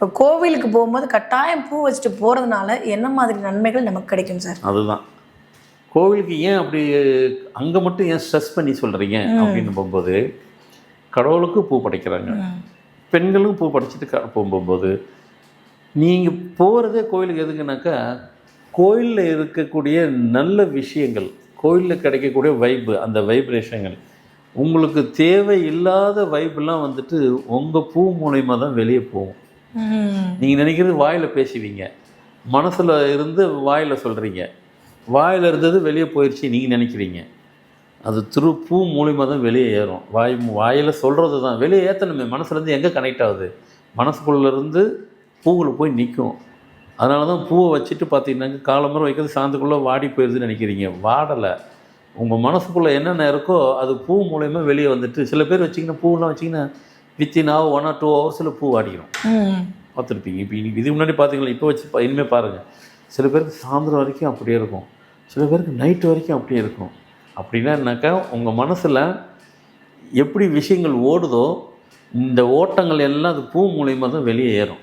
இப்போ கோவிலுக்கு போகும்போது கட்டாயம் பூ வச்சுட்டு போகிறதுனால என்ன மாதிரி நன்மைகள் நமக்கு கிடைக்கும் சார்? அதுதான். கோவிலுக்கு ஏன் அப்படி அங்கே மட்டும் ஏன் ஸ்ட்ரெஸ் பண்ணி சொல்கிறீங்க அப்படின்னு போகும்போது கடவுளுக்கும் பூ படைக்கிறாங்க. பெண்களும் பூ படைச்சிட்டு க போகும்போது நீங்கள் போகிறதே கோயிலுக்கு எதுக்குனாக்கா கோயிலில் இருக்கக்கூடிய நல்ல விஷயங்கள் கோயிலில் கிடைக்கக்கூடிய வைப்பு அந்த வைப்ரேஷன்கள் உங்களுக்கு தேவை இல்லாத வைப்லாம் வந்துட்டு உங்கள் பூ மூலயமா தான் வெளியே போகும். நீங்கள் நினைக்கிறது வாயில் பேசுவீங்க. மனசில் இருந்து வாயில் சொல்கிறீங்க வாயில் இருந்தது வெளியே போயிடுச்சு நீங்கள் நினைக்கிறீங்க. அது திரு பூ மூலியமாக தான் வெளியே ஏறும். வாய் வாயில் சொல்கிறது தான் வெளியே ஏற்றணுமே மனசுலேருந்து எங்கே கனெக்ட் ஆகுது? மனசுக்குள்ளேருந்து பூவில் போய் நிற்கும் அதனால தான் பூவை வச்சுட்டு பார்த்தீங்கன்னாக்க காலம்பரம் வைக்கிறது சாயந்தரக்குள்ளே வாடி போயிடுதுன்னு நினைக்கிறீங்க. வாடலை. உங்கள் மனசுக்குள்ளே என்னென்ன இருக்கோ அது பூ மூலயமா வெளியே வந்துட்டு சில பேர் வச்சிங்கன்னா பூவெல்லாம் வச்சிங்கன்னா within hour one or two ஹவர்ஸில் பூ வாடிக்கிறோம். பார்த்துருப்பீங்க. இப்போ இன்னைக்கு இது முன்னாடி பார்த்தீங்களா இப்போ வச்சு இனிமேல் பாருங்கள் சில பேருக்கு சாயந்தரம் வரைக்கும் அப்படியே இருக்கும். சில பேருக்கு நைட்டு வரைக்கும் அப்படியே இருக்கும். அப்படின்னா என்னக்கா உங்கள் மனசில் எப்படி விஷயங்கள் ஓடுதோ இந்த ஓட்டங்கள் எல்லாம் அது பூ மூலியமாக தான் வெளியே ஏறும்.